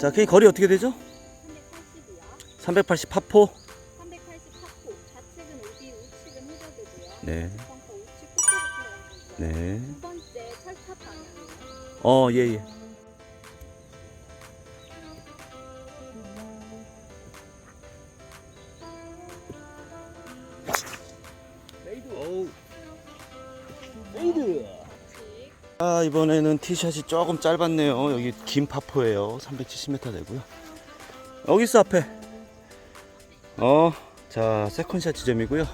자, 그 거리 어떻게 되죠? 380이요. 380 파포. 380 파포. 좌측은 오비, 우측은 해저드고요. 네. 벙커 우측 네. 두 번째 철탑 방향이요. 어, 예, 예. 이번에는 티샷이 조금 짧았네요. 여기 긴 파포예요. 370m 되고요. 여기 있어, 앞에. 어, 자, 세컨샷 지점이고요.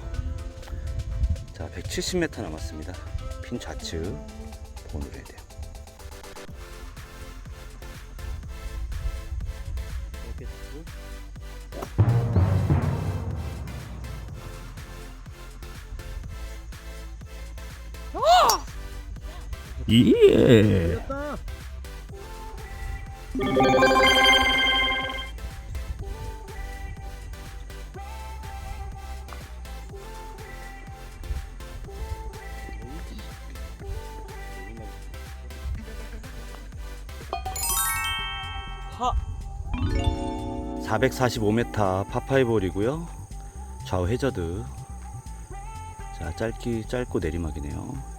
자, 170m 남았습니다. 핀 좌측 보고 누려야 돼요. 예. 됐다. 파 445m 파파이볼이고요. 좌우 해저드. 자, 짧기 짧고 내리막이네요.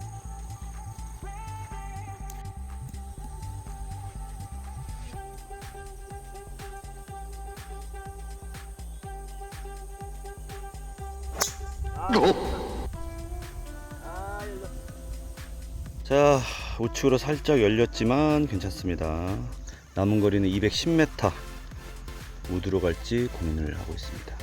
자, 우측으로 살짝 열렸지만 괜찮습니다. 남은 거리는 210m. 어디로 갈지 고민을 하고 있습니다.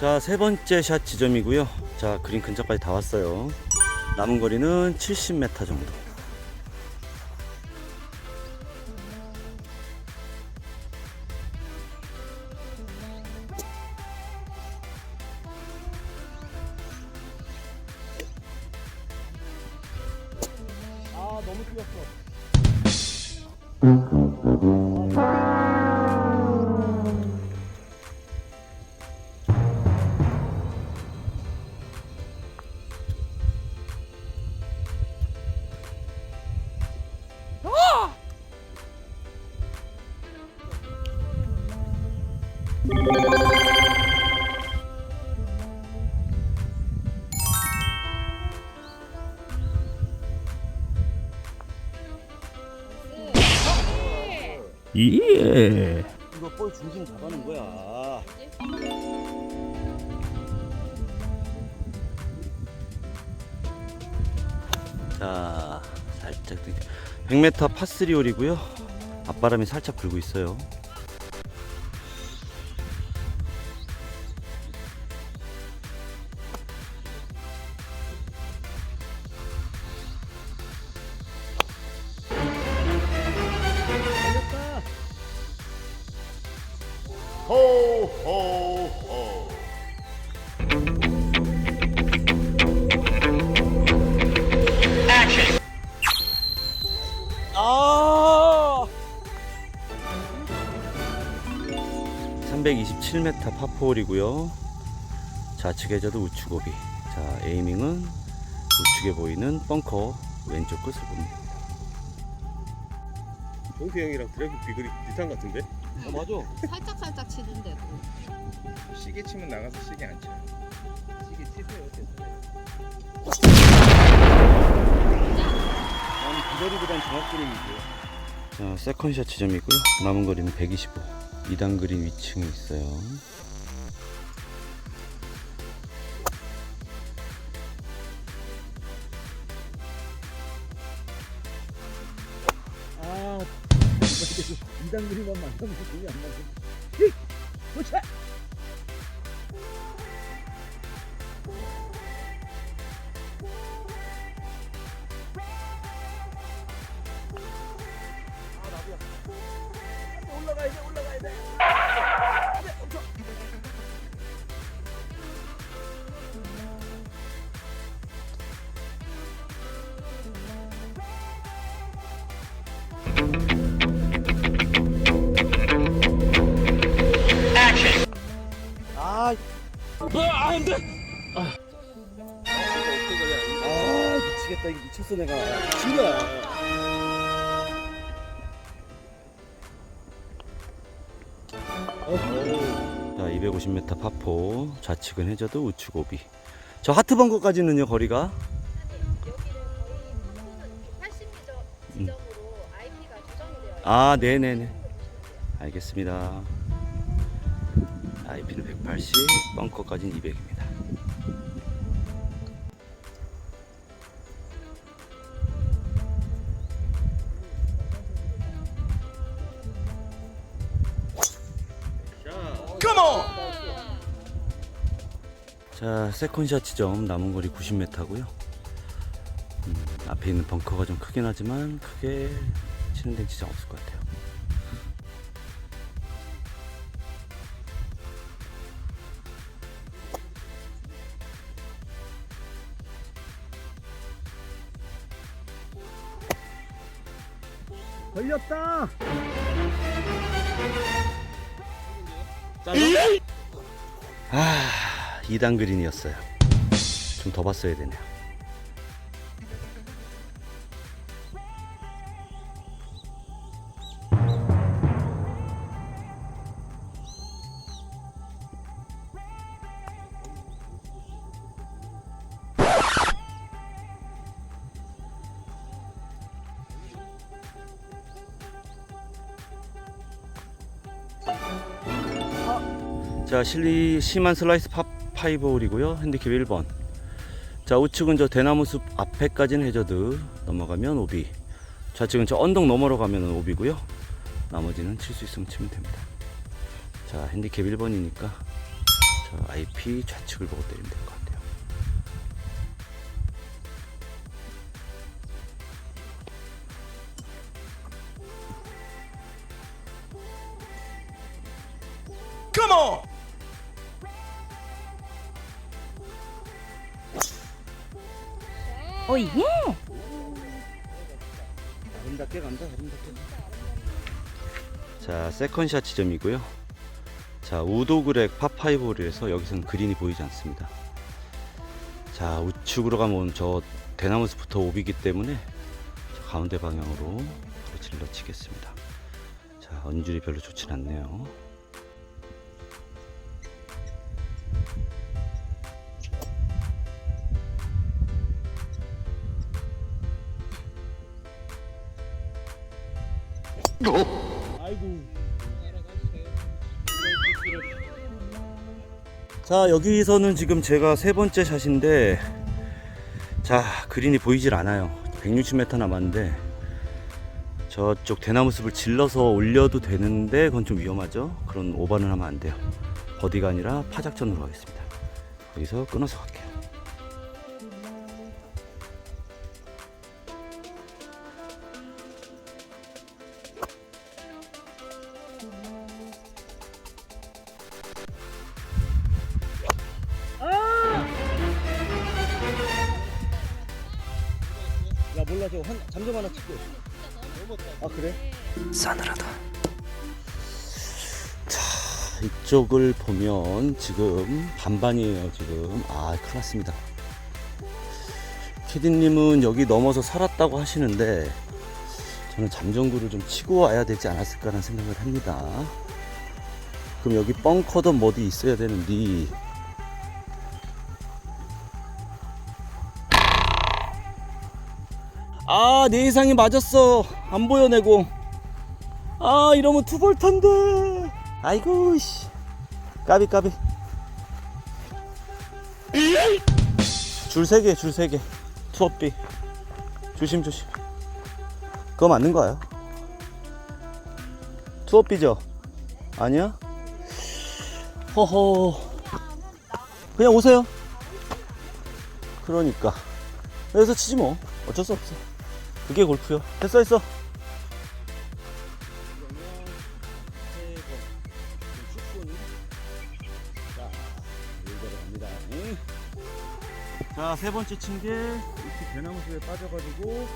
자, 세 번째 샷 지점이고요. 자, 그린 근처까지 다 왔어요. 남은 거리는 70m 정도. 아 너무 뛰었어. 예. 이거 볼 중심 잡아는 거야. 자, 살짝 100m 파3 홀이고요. 앞바람이 살짝 불고 있어요. 327m 파포홀이고요. 좌측 해저도 우측 오비. 자, 에이밍은 우측에 보이는 벙커 왼쪽 끝을 봅니다. 동태 형이랑 드래프 비글이 비슷한 것 같은데? 어, 맞아. 살짝 살짝 치는데도. 시계 치면 나가서 시계 안 쳐. 시계 치세요. 나는 기다리보단 정확 그림이고요. 자, 세컨샷 지점이고요. 남은 거리는 125. 2단 그린 위층에 있어요. 아, 2단 그림만 만나면 돈이 안. 히! 도착! 아 미치겠다. 이거 미쳤어 내가. 미친 거야. 자 250m 파포. 좌측은 해저드 우측 오비. 저 하트 벙커까지는요 거리가? 여기는 거의 80m 지점으로 IP가 조정이 되어 있어요. 아 네네네. 알겠습니다 IP는 180 벙커까지는 200입니다. 자 세컨샷 지점 남은 거리 90m고요. 음, 앞에 있는 벙커가 좀 크긴 하지만 크게 치는 데는 지장 없을 것 같아요 걸렸다. 아 2단 그린이었어요. 좀 더 봤어야 되네요 자 실리 심한 슬라이스 파, 파이브 홀이고요. 핸디캡 1번. 자 우측은 저 대나무 숲 앞에까지는 해저드 넘어가면 오비. 좌측은 저 언덕 너머로 가면 오비고요. 나머지는 칠 수 있으면 치면 됩니다. 자 핸디캡 1번이니까 저 IP 좌측을 보고 때리면 될 것 같아요 아름답게 간다 아름답게. 자 세컨샷 지점이고요. 자 우도그렉 파5홀에서 여기서는 그린이 보이지 않습니다. 자 우측으로 가면 저 대나무 숲부터 오비기 때문에 저 가운데 방향으로 바로 질러 치겠습니다. 자 언줄이 별로 좋진 않네요 아이고 자 여기서는 지금 제가 세 번째 샷인데 자 그린이 보이질 않아요. 160m 남았는데 저쪽 대나무 숲을 질러서 올려도 되는데 그건 좀 위험하죠? 그런 오버는 하면 안 돼요. 버디가 아니라 파작전으로 가겠습니다. 여기서 끊어서 갈게요 저거 한 잠좀 하나 찍고 아 그래? 싸늘하다. 자, 이쪽을 보면 지금 반반이에요, 지금. 아, 큰일 났습니다. 캐디님은 여기 넘어서 살았다고 하시는데, 저는 잠정구를 좀 치고 와야 되지 않았을까라는 생각을 합니다. 그럼 여기 벙커든 뭐든 있어야 되는데, 아, 내 예상이 맞았어. 안 보여, 내공. 아, 이러면 투볼탄데. 아이고, 씨. 까비, 까비. 줄 세 개, 줄 세 개. 투업비. 조심, 조심. 그거 맞는 거예요? 투업비죠? 아니야? 허허. 그냥 오세요. 그러니까. 여기서 치지 뭐. 어쩔 수 없어. 그게 골프요. 됐어, 됐어. 자, 세 번째 친 게 이렇게 대나무 숲에 빠져가지고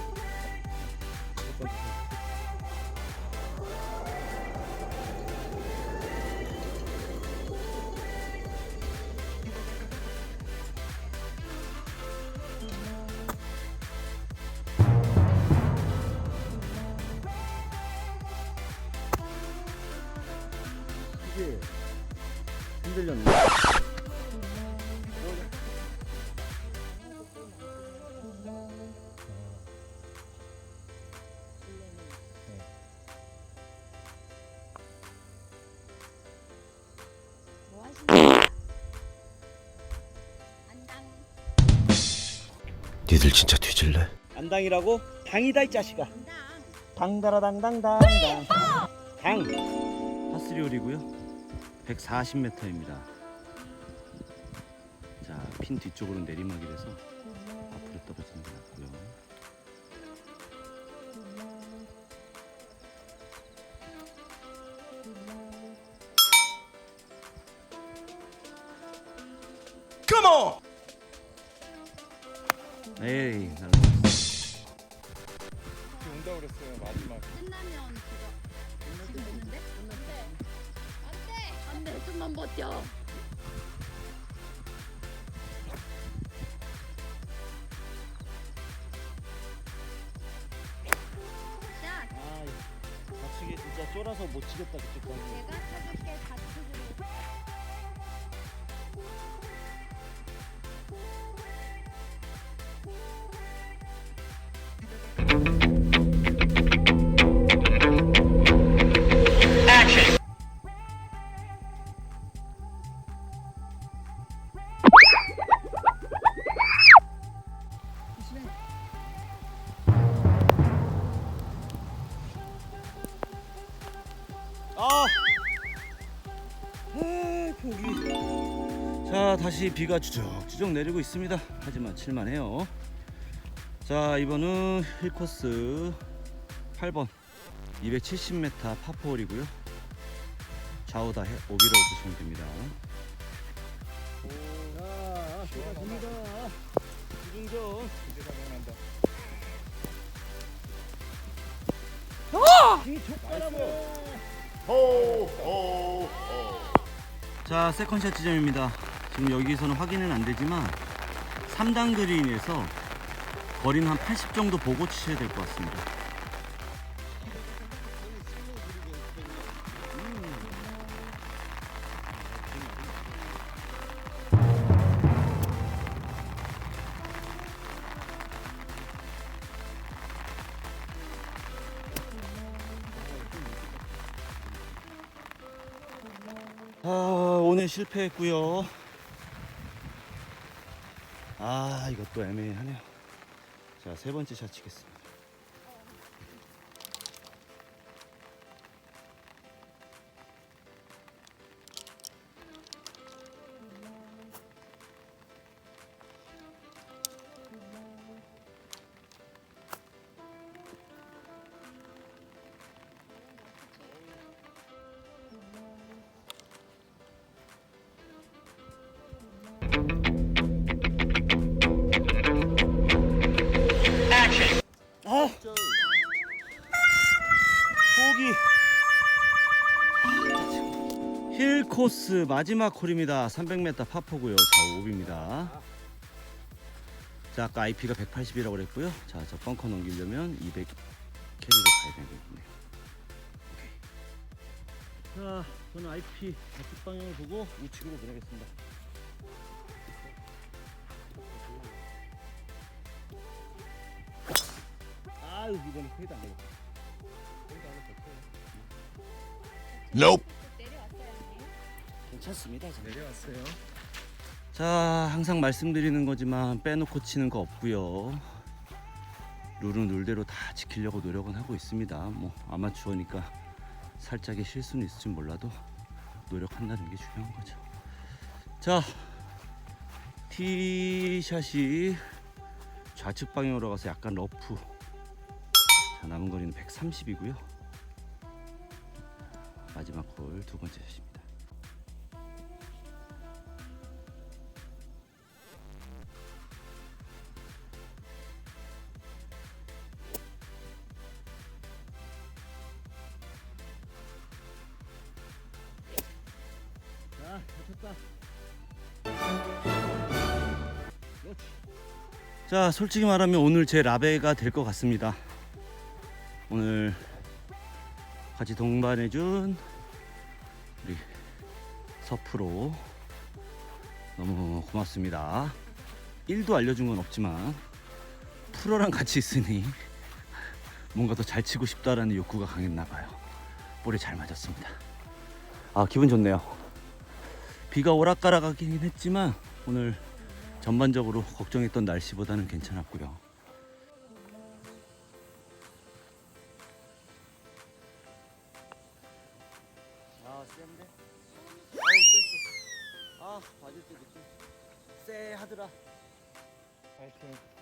니들 진짜 뒤질래? 안당이라고? 당이다 이 자식아. 당다라 당당당 당. 당. 파스리 홀이고요. 140m입니다. 자, 핀 뒤쪽으로 내리막이라서 에이. 비 온다 그랬어요 마지막. 끝나면 그거 지금 오는데? 안돼 안돼 안돼 좀만 버텨 샷 아, 좌측에 진짜 쫄아서 못 치겠다 그쪽까지. 내가 찾을게 좌측으 아! 아, 포기. 자, 다시 비가 주적주적 내리고 있습니다. 하지만 칠만해요. 자, 이번은 힐코스 8번 270m 파포홀이고요. 좌우 다 해- 오비라고 보시면 됩니다. 자. 자, 세컨샷 지점입니다. 지금 여기서는 확인은 안 되지만 3단 그린에서 거리는 한 80 정도 보고 치셔야 될 것 같습니다. 아, 실패했고요. 아, 이것도 애매하네요. 자, 세 번째 샷 치겠습니다. 아! 포기. 힐 코스 마지막 홀입니다. 300m 파포고요. 좌우 오비입니다. 자, 아까 IP가 180이라고 그랬고요. 자, 저 벙커 넘기려면 200 캐리로 가야 되겠네요. 오케이. 자, 저는 IP 좌측 방향을 보고 우측으로 보내겠습니다. 아유, 이번에 페이드 안 되겠다. nope. 내려왔어요 언니 괜찮습니다. 저는. 내려왔어요. 자, 항상 말씀드리는 거지만 빼놓고 치는 거 없고요. 룰은 룰대로 다 지키려고 노력은 하고 있습니다. 뭐 아마추어니까 살짝의 실수는 있을지 몰라도 노력한다는 게 중요한 거죠. 자, 티샷이 좌측 방향으로 가서 약간 러프. 자, 남은 거리는 130이고요. 마지막 홀 두 번째 샷입니다. 자, 쳤다. 그렇지. 자, 솔직히 말하면 오늘 제 라베가 될 것 같습니다. 오늘 같이 동반해준 우리 서프로 너무 고맙습니다. 1도 알려준 건 없지만 프로랑 같이 있으니 뭔가 더 잘 치고 싶다라는 욕구가 강했나 봐요. 볼이 잘 맞았습니다. 아, 기분 좋네요. 비가 오락가락하긴 했지만 오늘 전반적으로 걱정했던 날씨보다는 괜찮았고요. 아, 쎄한데? 아우, 쎄어. 아, 맞을 때 느낌. 쎄하더라. 파이팅